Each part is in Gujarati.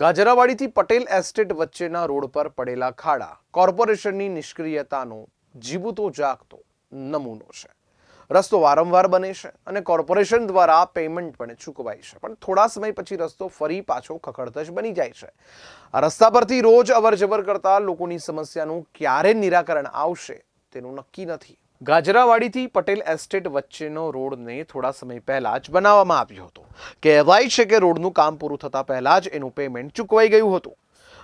ગાજરાવાડીથી પટેલ એસ્ટેટ વચ્ચેના રોડ પર પડેલા ખાડા કોર્પોરેશનની નિષ્ક્રિયતાનો જીવતો જાગતો નમૂનો છે. રસ્તો વારંવાર બને છે અને કોર્પોરેશન દ્વારા પેમેન્ટ પણ ચૂકવાય છે, પણ થોડા સમય પછી રસ્તો ફરી પાછો ખખડધજ બની જાય છે. આ રસ્તા પરથી રોજ અવરજવર કરતા લોકોની સમસ્યાનું ક્યારે નિરાકરણ આવશે તેનું નક્કી નથી. ગાજરાવાડીથી પટેલ એસ્ટેટ વચ્ચેનો રોડને થોડા સમય પહેલા જ બનાવવામાં આવ્યો હતો કહેવાય છે કે રોડનું કામ પૂરું થતા પહેલા જ એનું પેમેન્ટ ચૂકવાઈ ગયું હતું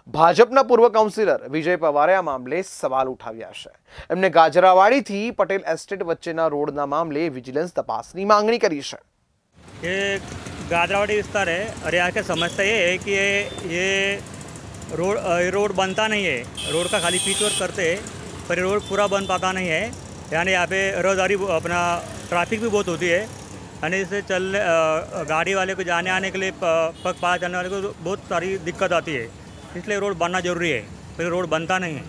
ભાજપના પૂર્વ કાઉન્સિલર વિજય પવારે આ મામલે સવાલ ઉઠાવ્યા છે એમને ગાજરાવાડીથી પટેલ એસ્ટેટ વચ્ચેના રોડના મામલે વિજિલન્સ તપાસની માંગણી કરી છે ये गादरावाड़ी विस्तार है और यहाँ की समस्या ये है कि ये ये रोड अ, ये रोड बनता नहीं है रोड का खाली पीच वर्क करते हैं पर ये रोड पूरा बन पाता नहीं है यानी यहाँ पे रोजगारी अपना ट्रैफ़िक भी बहुत होती है। यानी इससे चलने गाड़ी वाले को जाने, आने के लिए पग पार चलने वाले को बहुत सारी दिक्कत आती है। इसलिए रोड बनना ज़रूरी है पर रोड बनता नहीं है।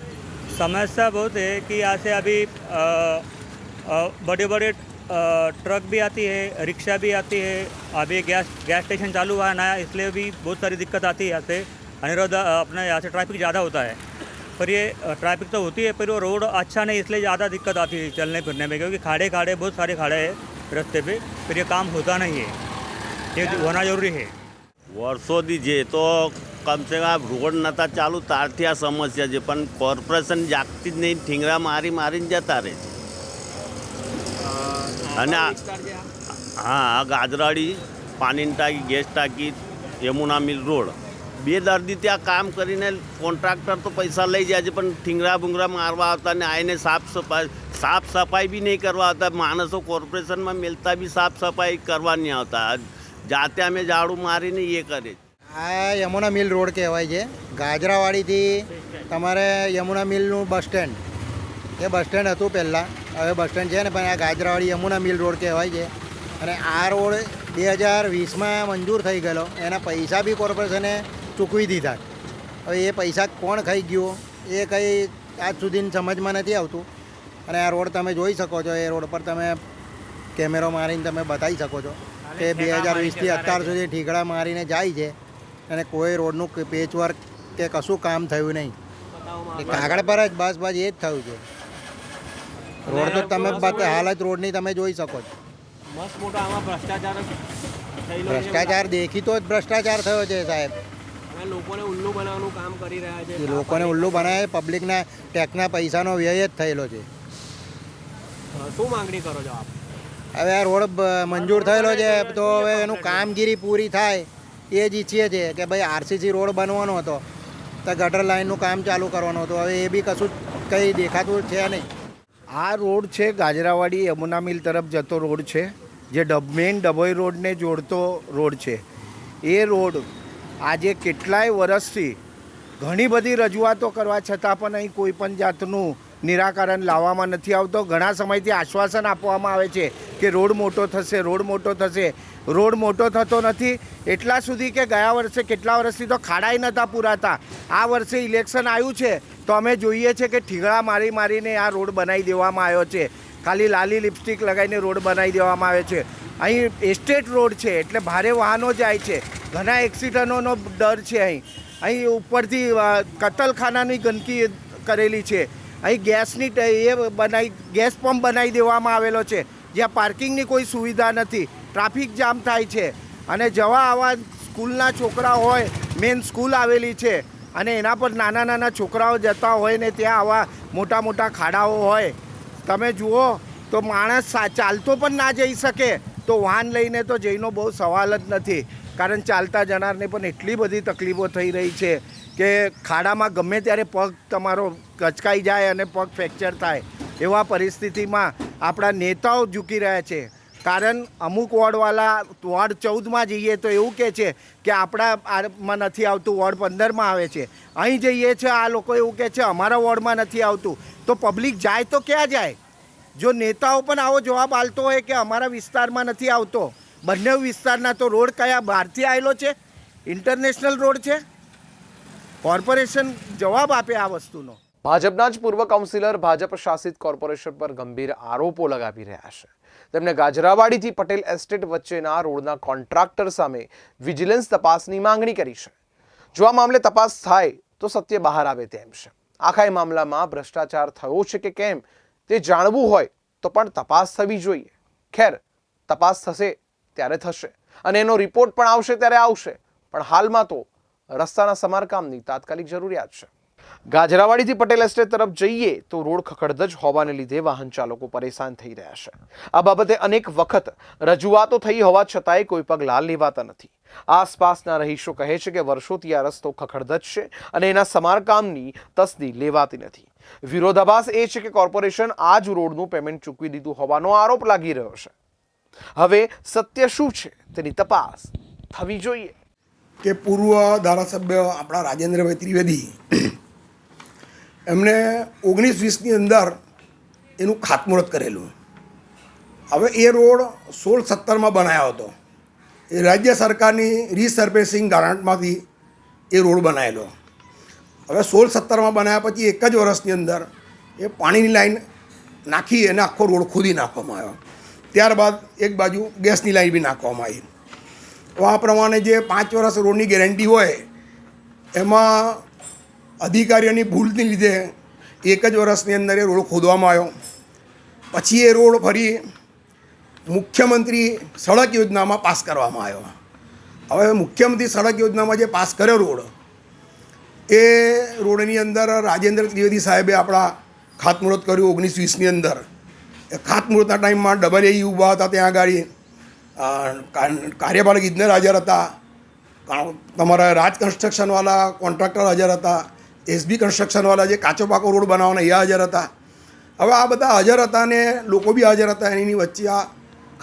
समस्या बहुत है कि यहाँ से अभी बड़े बड़े ट्रक भी आती है, रिक्शा भी आती है। अभी गैस गैस स्टेशन चालू हुआ है नया, इसलिए भी बहुत सारी दिक्कत आती है यहाँ से। अनिरोध अपना यहाँ से ट्रैफ़िक ज़्यादा होता है। पर ये अ, ट्रैफिक तो होती है पर वो रोड अच्छा नहीं इसलिए ज़्यादा दिक्कत आती है चलने फिरने में क्योंकि खाड़े खाड़े बहुत सारे खाड़े हैं रास्ते पे फिर ये काम होता नहीं है ये होना जरूरी है વર્ષોથી છે તો કમસે કમ રોડ નહોતા ચાલુ તારથી આ સમસ્યા છે પણ કોર્પોરેશન જાગતી જ નહીં ઠીંગરા મારી મારીને જતા રહે છે અને આ હા આ ગાજરાડી પાણીની ટાંકી ગેસ ટાંકી યમુના મિલ રોડ બે દર્દી ત્યાં કામ કરીને કોન્ટ્રાક્ટર તો પૈસા લઈ જાય છે, પણ ઠીંગરા ભૂંગરા મારવા આવતા ને આવીને સાફ સફાઈ સાફ સફાઈ બી નહીં કરવા આવતા. માણસો કોર્પોરેશનમાં મેલતા બી સાફ સફાઈ કરવા નહીં આવતા. જાતે અમે ઝાડુ મારીને એ કરે આ યમુના મિલ રોડ કહેવાય છે. ગાજરાવાડીથી તમારે યમુના મિલનું બસ સ્ટેન્ડ. એ બસ સ્ટેન્ડ હતું પહેલાં. હવે બસ સ્ટેન્ડ છે ને, પણ આ ગાજરાવાડી યમુના મિલ રોડ કહેવાય છે. અને આ રોડ બે હજાર વીસમાં મંજૂર થઈ ગયેલો. એના પૈસા બી કોર્પોરેશને ચૂકવી દીધા. હવે એ પૈસા કોણ ખાઈ ગયો? એ કંઈ આજ સુધીની સમજમાં નથી આવતું. અને આ રોડ તમે જોઈ શકો છો એ રોડ પર તમે કેમેરો મારીને તમે બતાવી શકો છો કે બે હજાર વીસથી અત્યાર સુધી ઠીકડા મારીને જાય છે અને કોઈ રોડનું પેચવર્ક કે કશું કામ થયું નહીં. કાગળ પર જ બસ બસ એ જ થયું છે. રોડ તો તમે હાલ હાલત રોડની તમે જોઈ શકો છો. જ ભ્રષ્ટાચાર દેખીતો જ ભ્રષ્ટાચાર થયો છે સાહેબ. અને લોકોને ઉલ્લુ બનાવવાનું કામ કરી રહ્યા છે. લોકોને ઉલ્લુ બનાવે પબ્લિકના ટેક્સના પૈસાનો વ્યય જ થયેલો છે. શું માંગણી કરો છો આપ? હવે આ રોડ મંજૂર થયેલો છે તો હવે એનું કામગીરી પૂરી થાય એ જ ઈચ્છીએ છીએ કે ભાઈ આરસીસી રોડ બનવાનો હતો તો ગટર લાઇનનું કામ ચાલુ કરવાનું હતું હવે એ બી કશું કંઈ દેખાતું છે નહીં. આ રોડ છે ગાજરાવાડી યમુના મિલ તરફ જતો રોડ છે જે ડબ મેઇન ડભોઈ રોડને જોડતો રોડ છે. એ રોડ આજે કેટલાય વર્ષથી ઘણી બધી રજૂઆતો કરવા છતાં પણ અહીં કોઈ પણ જાતનું નિરાકરણ લાવવામાં નથી આવતો. ઘણા સમયથી આશ્વાસન આપવામાં આવે છે કે રોડ મોટો થશે, રોડ મોટો થશે. રોડ મોટો થતો નથી. એટલા સુધી કે ગયા વર્ષે કેટલા વર્ષથી તો ખાડાઈ નહોતા પૂરાતા. આ વર્ષે ઇલેક્શન આવ્યું છે તો અમે જોઈએ છે કે ઠીગડા મારી મારીને આ રોડ બનાવી દેવામાં આવ્યો છે. ખાલી લાલી લિપસ્ટિક લગાવીને રોડ બનાવી દેવામાં આવે છે. અહીં એસ્ટેટ રોડ છે, એટલે ભારે વાહનો જાય છે. ઘણા એક્સિડન્ટોનો ડર છે અહીં. અહીં ઉપરથી કતલખાનાની ગંદકી કરેલી છે. અહીં ગેસની એ બનાવી ગેસ પંપ બનાવી દેવામાં આવેલો છે. જ્યાં પાર્કિંગની કોઈ સુવિધા નથી. ટ્રાફિક જામ થાય છે. અને જવા આવવા સ્કૂલના છોકરા હોય, મેન સ્કૂલ આવેલી છે. અને એના પર નાના નાના છોકરાઓ જતા હોય ને ત્યાં આવા મોટા મોટા ખાડાઓ હોય. તમે જુઓ, તો માણસ ચાલતો પણ ના જઈ શકે. તો વાહન લઈને તો જઈનો બહુ સવાલ જ નથી. કારણ ચાલતા જનારને પણ એટલી બધી તકલીફો થઈ રહી છે કે ખાડામાં ગમે ત્યારે પગ તમારો કચકાઈ જાય અને પગ ફ્રેક્ચર થાય. એવા પરિસ્થિતિમાં આપણા નેતાઓ ઝૂકી રહ્યા છે. કારણ અમુક વોર્ડવાળા વોર્ડ ચૌદમાં જઈએ તો એવું કહે છે કે આપણા આમાં નથી આવતું, વોર્ડ પંદરમાં આવે છે. અહીં જઈએ છે, આ લોકો એવું કહે છે, અમારા વોર્ડમાં નથી આવતું. તો પબ્લિક જાય તો ક્યાં જાય? જો નેતાઓ પણ આવો જવાબ આલતો હોય કે અમારા વિસ્તારમાં નથી આવતો, બંને વિસ્તારના તો રોડ કયા બહારથી આવેલો છે? ઇન્ટરનેશનલ રોડ છે? કોર્પોરેશન જવાબ આપે આ વસ્તુનો. ભાજપના જ પૂર્વ કાઉન્સિલર ભાજપ શાસિત કોર્પોરેશન પર ગંભીર આરોપો લગાવી રહ્યા છે. તેમણે ગાજરાવાડીથી પટેલ એસ્ટેટ વચ્ચેના રોડના કોન્ટ્રાક્ટર સામે વિજિલન્સ તપાસની માંગણી કરી છે. જો આ મામલે તપાસ થાય, તો સત્ય બહાર આવે તેમ છે. આખા મામલામાં ભ્રષ્ટાચાર થયો છે કે કેમ, તે જાણવું હોય તો પણ તપાસ થવી જોઈએ. ખેર, તપાસ થશે ત્યારે થશે. અને એનો રિપોર્ટ પણ આવશે ત્યારે આવશે. પણ હાલમાં તો રસ્તાના સમારકામની તાત્કાલિક જરૂરિયાત છે. ગાજરાવાડીથી પટેલ એસ્ટેટ તરફ જઈએ તો રોડ ખખડધજ હોવાને લીધે વાહન ચાલકો પરેશાન થઈ રહ્યા છે. આ બાબતે અનેક વખત રજૂઆતો થઈ હોવા છતાંય કોઈ પગલાં લેવાતા નથી. આસપાસના રહીશો કહે છે કે વર્ષોથી આ રસ્તો ખખડધજ છે અને એના સમારકામની તસદી લેવાતી નથી. વિરોધાભાસ એ છે કે કોર્પોરેશન આ જ રોડનું પેમેન્ટ ચૂકવી દીધું હોવાનો આરોપ લાગી રહ્યો છે. હવે સત્ય શું છે તેની તપાસ થવી જોઈએ. કે પૂર્વ ધારાસભ્ય આપણા રાજેન્દ્રભાઈ ત્રિવેદી એમણે ઓગણીસ વીસની અંદર એનું ખાતમુહૂર્ત કરેલું. હવે એ રોડ સોળ સત્તરમાં બનાવ્યો હતો. એ રાજ્ય સરકારની રીસર્ફેસિંગ ગ્રાન્ટમાંથી એ રોડ બનાવેલો. હવે સોળ સત્તરમાં બનાવ્યા પછી એક જ વર્ષની અંદર એ પાણીની લાઈન નાખી અને આખો રોડ ખોદી નાખવામાં આવ્યો. ત્યારબાદ એક બાજુ ગેસની લાઈન બી નાખવામાં આવી. તો આ પ્રમાણે જે પાંચ વર્ષ રોડની ગેરંટી હોય, એમાં અધિકારીઓની ભૂલને લીધે એક જ વર્ષની અંદર એ રોડ ખોદવામાં આવ્યો. પછી એ રોડ ફરી મુખ્યમંત્રી સડક યોજનામાં પાસ કરવામાં આવ્યો. હવે મુખ્યમંત્રી સડક યોજનામાં જે પાસ કર્યો રોડ, એ રોડની અંદર રાજેન્દ્ર ત્રિવેદી સાહેબે આપણા ખાતમુહૂર્ત કર્યું ઓગણીસ વીસની અંદર. એ ખાતમુહૂર્તના ટાઈમમાં ડબલ એઈ ઊભા હતા ત્યાં આગળ કાર્યપાલક ઇજનેર હાજર હતા. તમારા રાજ કન્સ્ટ્રક્શનવાળા કોન્ટ્રાક્ટર હાજર હતા. એસબી કન્સ્ટ્રક્શનવાળા જે કાચો પાકો રોડ બનાવવાના, એ હાજર હતા. હવે આ બધા હાજર હતા ને લોકો બી હાજર હતા, એની વચ્ચે આ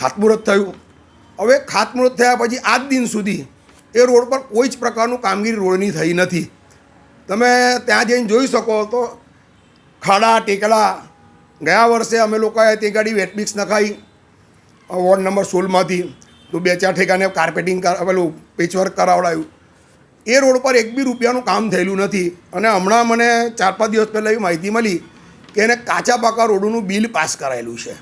ખાતમુહૂર્ત થયું. હવે ખાતમુહૂર્ત થયા પછી આજ દિન સુધી એ રોડ પર કોઈ જ પ્રકારનું કામગીરી રોડની થઈ નથી. તમે ત્યાં જઈને જોઈ શકો તો ખાડા, ટેકડા, ગયા વર્ષે અમે લોકોએ તે ગાડી વેટમિક્સ નખાઈ વોર્ડ નંબર સોળમાંથી. તો બે ચાર ઠેકાને કાર્પેટિંગ કર, પેલું પેચવર્ક કરાવડાયું. એ રોડ પર એક બી રૂપિયાનું કામ થયેલું નથી. અને હમણાં મને ચાર પાંચ દિવસ પહેલાં એવી માહિતી મળી કે એને કાચા પાકા રોડનું બિલ પાસ કરાયેલું છે.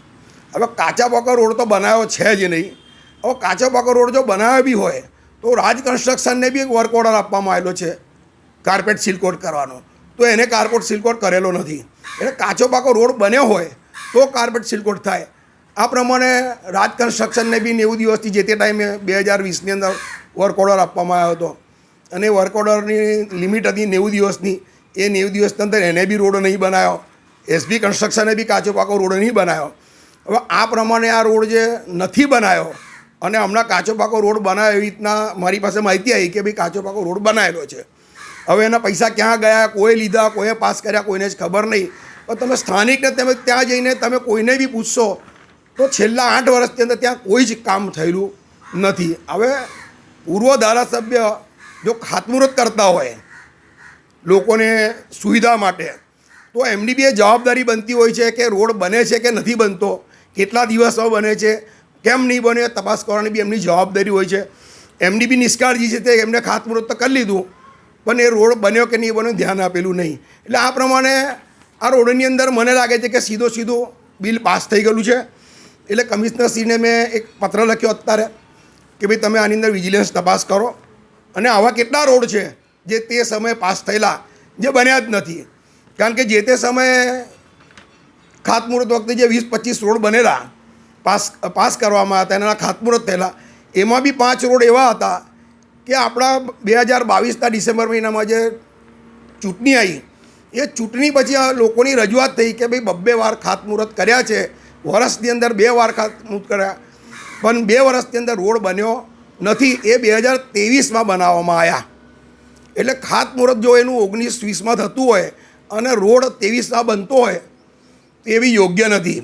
હવે કાચા પાકા રોડ તો બનાવ્યો છે જ નહીં. હવે કાચા પાકા રોડ જો બનાવ્યો બી હોય, તો રાજ કન્સ્ટ્રક્શનને બી એક વર્ક ઓર્ડર આપવામાં આવેલો છે, કાર્પેટ સિલકોટ કરવાનો. તો એને કાર્પેટ સિલકોટ કરેલો નથી. એટલે કાચો પાકો રોડ બન્યો હોય, તો કાર્પેટ સિલકોટ થાય. આ પ્રમાણે રાજ કન્સ્ટ્રક્શનને બી નેવું દિવસથી જે તે ટાઈમે બે હજાર વીસની અંદર વર્ક ઓર્ડર આપવામાં આવ્યો હતો. અને વર્ક ઓર્ડરની લિમિટ હતી નેવું દિવસની. એ નેવું દિવસની અંદર એને બી રોડ નહીં બનાવ્યો એસબી કન્સ્ટ્રક્શને બી કાચો પાકો રોડ નહીં બનાવ્યો હવે આ પ્રમાણે આ રોડ જે નથી બનાવ્યો અને હમણાં કાચો પાકો રોડ બનાવ્યો એવી રીતના મારી પાસે માહિતી આવી કે ભાઈ કાચો પાકો રોડ બનાવેલો છે. હવે એના પૈસા ક્યાં ગયા, કોઈ લીધા, કોઈએ પાસ કર્યા, કોઈને જ ખબર નહીં. પણ તમે સ્થાનિકને તમે ત્યાં જઈને તમે કોઈને બી પૂછશો, તો છેલ્લા આઠ વર્ષની અંદર ત્યાં કોઈ જ કામ થયેલું નથી. હવે પૂર્વ ધારાસભ્ય જો ખાતમુહૂર્ત કરતા હોય લોકોને સુવિધા માટે, તો એમની બી જવાબદારી બનતી હોય છે કે રોડ બને છે કે નથી બનતો, કેટલા દિવસો બને છે, કેમ નહીં બને, તપાસ કરવાની બી એમની જવાબદારી હોય છે. એમની બી નિષ્કાળજી છે તે એમને ખાતમુહૂર્ત તો કરી લીધું, પણ એ રોડ બન્યો કે નહીં બન્યો ધ્યાન આપેલું નહીં. એટલે આ પ્રમાણે આ રોડની અંદર મને લાગે છે કે સીધો સીધો બિલ પાસ થઈ ગયેલું છે. એટલે કમિશનરશ્રીને મેં એક પત્ર લખ્યો અત્યારે કે ભાઈ તમે આની અંદર વિજિલન્સ તપાસ કરો. અને આવા કેટલા રોડ છે જે તે સમયે પાસ થયેલા, જે બન્યા જ નથી. કારણ કે જે તે સમયે ખાતમુહૂર્ત વખતે જે વીસ પચીસ રોડ બનેલા, પાસ પાસ કરવામાં હતા એના ખાતમુહૂર્ત થયેલા, એમાં બી પાંચ રોડ એવા હતા કે આપણા બે હજાર બાવીસના ડિસેમ્બર મહિનામાં જે ચૂંટણી આવી, એ ચૂંટણી પછી આ લોકોની રજૂઆત થઈ કે ભાઈ બબ્બે વાર ખાતમુહૂર્ત કર્યા છે, વર્ષની અંદર બે વાર ખાતમુહૂર્ત કર્યા, પણ બે વર્ષની અંદર રોડ બન્યો નથી, એ બે હજાર ત્રેવીસમાં બનાવવામાં આવ્યા. એટલે ખાતમુહૂર્ત જો એનું ઓગણીસ વીસમાં થતું હોય અને રોડ ત્રેવીસમાં બનતો હોય, તો બી યોગ્ય નથી.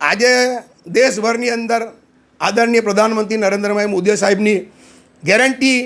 આજે દેશભરની અંદર આદરણીય પ્રધાનમંત્રી નરેન્દ્રભાઈ મોદી સાહેબની ગેરંટી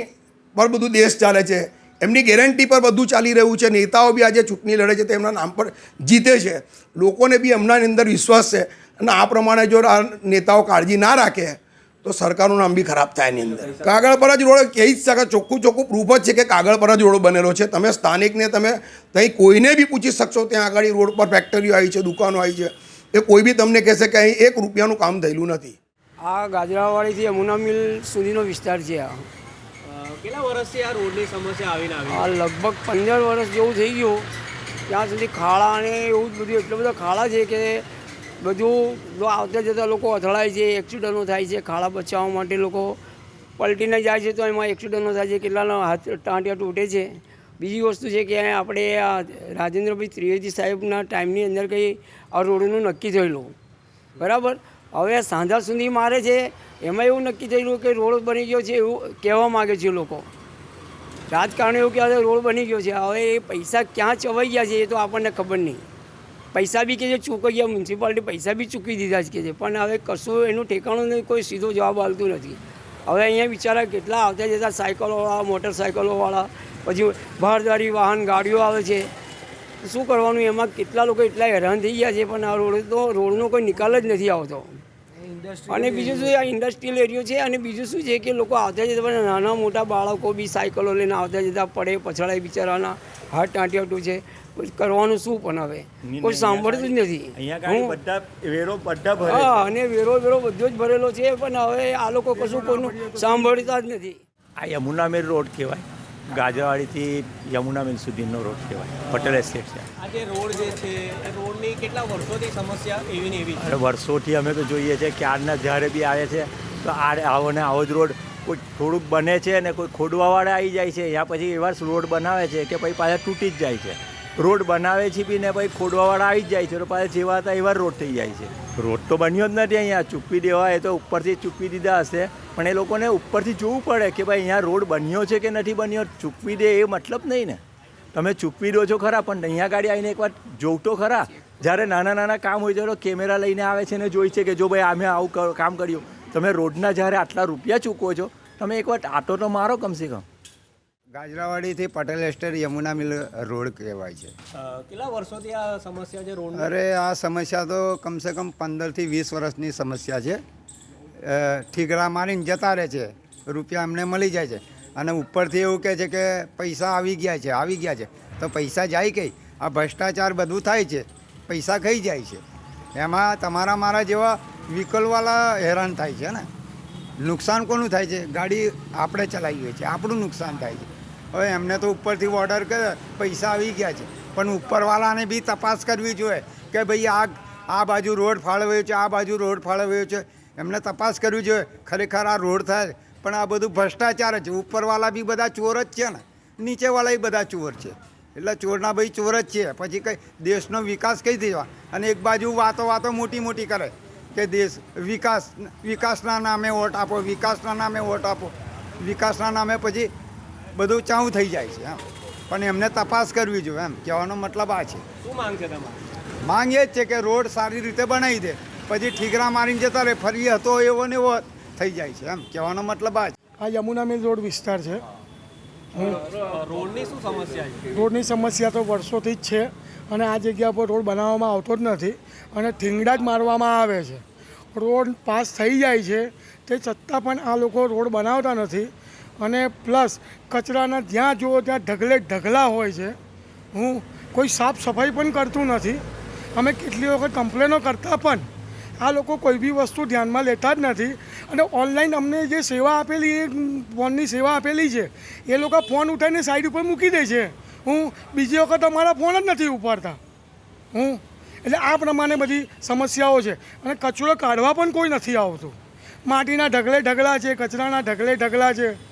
પર બધું દેશ ચાલે છે. એમની ગેરંટી પર બધું ચાલી રહ્યું છે. નેતાઓ બી આજે ચૂંટણી લડે છે તેમના નામ પર જીતે છે. લોકોને બી એમના અંદર વિશ્વાસ છે. અને આ પ્રમાણે જો આ નેતાઓ કાળજી ના રાખે તો સરકારનું નામ બી ખરાબ થાય એની અંદર. કાગળ પર જ રોડ કહી જ શકે ચોખ્ખું ચોખ્ખું પ્રૂફ જ છે કે કાગળ પર જ રોડ બનેલો છે. તમે સ્થાનિકને તમે ત્યાં કોઈને બી પૂછી શકશો ત્યાં આગળ રોડ પર ફેક્ટરીઓ આવી છે દુકાનો આવી છે એ કોઈ બી તમને કહેશે કે અહીં એક રૂપિયાનું કામ થયેલું નથી. આ ગાજરાવાડીથી યમુના મિલ સુધીનો વિસ્તાર છે આ. કેટલા વર્ષથી આ રોડની સમસ્યા આવીને આવી આ લગભગ પંદર વર્ષ જેવું થઈ ગયું. ત્યાં સુધી ખાડા અને એવું જ બધું એટલા બધા ખાડા છે કે બધું જો આવતા જતા લોકો અથડાય છે એક્સિડન્ટો થાય છે, ખાડા બચાવવા માટે લોકો પલટીને જાય છે, તો એમાં એક્સિડન્ટો થાય છે, કેટલાના હાથ ટાંટિયા તૂટે છે. બીજી વસ્તુ છે કે આપણે આ રાજેન્દ્રભાઈ ત્રિવેદી સાહેબના ટાઈમની અંદર કંઈ આ રોડનું નક્કી થયેલું. બરાબર? હવે સાંધા સુધી મારે છે, એમાં એવું નક્કી થયેલું કે રોડ બની ગયો છે એવું કહેવા માગે છે લોકો. રાજકારણી એવું કહેવાય, રોડ બની ગયો છે. હવે એ પૈસા ક્યાં ચવાઈ ગયા છે એ તો આપણને ખબર નહીં. પૈસા બી કે છે, ચૂકી ગયા મ્યુનિસિપાલિટી પૈસા બી ચૂકી દીધા જ કે છે. પણ હવે કશું એનું ઠેકાણું નહીં, કોઈ સીધો જવાબ આવતું નથી. હવે અહીંયા બિચારા કેટલા આવતા જતા સાયકલોવાળા, મોટરસાયકલોવાળા, પછી ભારદારી વાહન ગાડીઓ આવે છે. શું કરવાનું એમાં? કેટલા લોકો એટલા હેરાન થઈ ગયા છે, પણ આ રોડ તો, રોડનો કોઈ નિકાલ જ નથી આવતો. અને બીજું શું આ ઇન્ડસ્ટ્રીયલ એરિયો છે, અને બીજું શું છે કે લોકો આવતા જતા, પણ નાના મોટા બાળકો બી સાયકલો લઈને આવતા જતા, પડે, પછડાય બિચારાના, હાથ ટાંટિયાટું છે. કરવાનું શું પણ હવે? કોઈ સાંભળતું જ નથી. હું- બધા વેરો બધા હા અને વેરો વેરો બધો જ ભરેલો છે પણ હવે આ લોકો કશું કોઈનું સાંભળતા જ નથી. આ યમુના મિલ રોડ કહેવાય. ગાજરાવાડીથી યમુના મિલ સુધીનો રોડ કહેવાય. પટેલ એસ્ટેટ છે. આ જે રોડ જે છે એ રોડની કેટલા વર્ષોથી સમસ્યા એવી ને એવી? છે વર્ષોથી અમે તો જોઈએ છે કે આજના જ્યારે બી આવે છે તો આ આવો ને આવો જ રોડ કોઈ થોડુંક બને છે અને કોઈ ખોડવાવાળા આવી જાય છે. યા પછી એવા રોડ બનાવે છે કે પછી પાછા તૂટી જ જાય છે. રોડ બનાવે છે બી ને પછી ખોડવાવાળા આવી જ જાય છે. તો પાછા જેવા હતા એવા રોડ થઈ જાય છે. રોડ તો બન્યો જ નથી અહીંયા. ચૂપી દેવા એ તો ઉપરથી ચૂપી દીધા હશે. પણ એ લોકોને ઉપરથી જોવું પડે કે ભાઈ અહીંયા રોડ બન્યો છે કે નથી બન્યો. ચૂકવી દે એ મતલબ નહીં ને. તમે ચૂકવી દો છો ખરા, પણ અહીંયા ગાડી આવીને એકવાર જોવ તો ખરા. જ્યારે નાના નાના કામ હોય તો કેમેરા લઈને આવે છે ને જોઈ છે કે જો ભાઈ અમે આવું કામ કર્યું. તમે રોડના જ્યારે આટલા રૂપિયા ચૂકવો છો, તમે એકવાર આટો તો મારો કમસે કમ. ગાજરાવાડીથી Patel estate Yamuna mill road કહેવાય છે. કેટલા વર્ષોથી આ સમસ્યા છે રોડ અરે આ સમસ્યા તો કમસે કમ પંદરથી વીસ વર્ષની સમસ્યા છે. ઠીકરા મારીને જતા રહે છે. રૂપિયા એમને મળી જાય છે. અને ઉપરથી એવું કહે છે કે પૈસા આવી ગયા છે આવી ગયા છે. તો પૈસા જાય કઈ? આ ભ્રષ્ટાચાર બધું થાય છે. પૈસા ખાઈ જાય છે. એમાં તમારા મારા જેવા વ્હીકલવાળા હેરાન થાય છે ને. નુકસાન કોનું થાય છે? ગાડી આપણે ચલાવીએ છીએ આપણું નુકસાન થાય છે. હવે એમને તો ઉપરથી ઓર્ડર કર્યો, પૈસા આવી ગયા છે. પણ ઉપરવાળાને બી તપાસ કરવી જોઈએ કે ભાઈ આ આ બાજુ રોડ ફાળવ્યો છે, આ બાજુ રોડ ફાળવ્યો છે. એમને તપાસ કરવી જોઈએ. ખરેખર આ રોડ થાય, પણ આ બધું ભ્રષ્ટાચાર છે. ઉપરવાળા બી બધા ચોર જ છે ને. નીચેવાળા બધા ચોર છે. એટલે ચોરના ભાઈ ચોર જ છે. પછી કંઈ દેશનો વિકાસ કઈ થવા અને એક બાજુ વાતો વાતો મોટી મોટી કરે કે દેશ વિકાસ, વિકાસના નામે વોટ આપો, વિકાસના નામે વોટ આપો. વિકાસના નામે પછી બધું ચાવું થઈ જાય છે એમ. પણ એમને તપાસ કરવી જોઈએ એમ. કહેવાનો મતલબ આ છે. શું માંગ છે તમારી? માંગ એ જ છે કે રોડ સારી રીતે બનાવી દે પછી ઠીકરા મારીને જતા રહે ફરી હતો એવો ને એવો થઈ જાય છે એમ. કહેવાનો મતલબ આ છે. આ યમુના મિલ રોડ વિસ્તાર છે. રોડની શું સમસ્યા રોડની સમસ્યા તો વર્ષોથી જ છે અને આ જગ્યા પર રોડ બનાવવામાં આવતો જ નથી અને થીંગડા જ મારવામાં આવે છે. રોડ પાસ થઈ જાય છે તે છતાં પણ આ લોકો રોડ બનાવતા નથી. અને પ્લસ કચરાના જ્યાં જુઓ ત્યાં ઢગલે ઢગલા હોય છે. હું કોઈ સાફ સફાઈ પણ કરતું નથી. અમે કેટલી વખત કમ્પ્લેનો કરતા પણ આ લોકો કોઈ બી વસ્તુ ધ્યાનમાં લેતા જ નથી. અને ઓનલાઈન અમને જે સેવા આપેલી, એ ફોનની સેવા આપેલી છે, એ લોકો ફોન ઉઠાવીને સાઈડ ઉપર મૂકી દે છે. હું બીજી વખત અમારા ફોન જ નથી ઉપાડતા. હું, એટલે આ પ્રમાણે બધી સમસ્યાઓ છે. અને કચરો કાઢવા પણ કોઈ નથી આવતું. માટીના ઢગલે ઢગલા છે, કચરાના ઢગલે ઢગલા છે.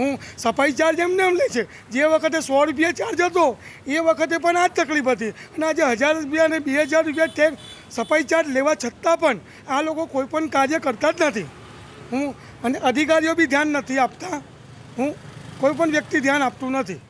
હું સફાઈ ચાર્જ એમને એમ લે છે. જે વખતે સો રૂપિયા ચાર્જ હતો, એ વખતે પણ આ જ તકલીફ હતી. અને આજે હજાર રૂપિયા અને બે હજાર રૂપિયા ટેક સફાઈ ચાર્જ લેવા છતાં પણ આ લોકો કોઈ પણ કાર્ય કરતા જ નથી. હું, અને અધિકારીઓ બી ધ્યાન નથી આપતા. હું કોઈ પણ વ્યક્તિ ધ્યાન આપતું નથી.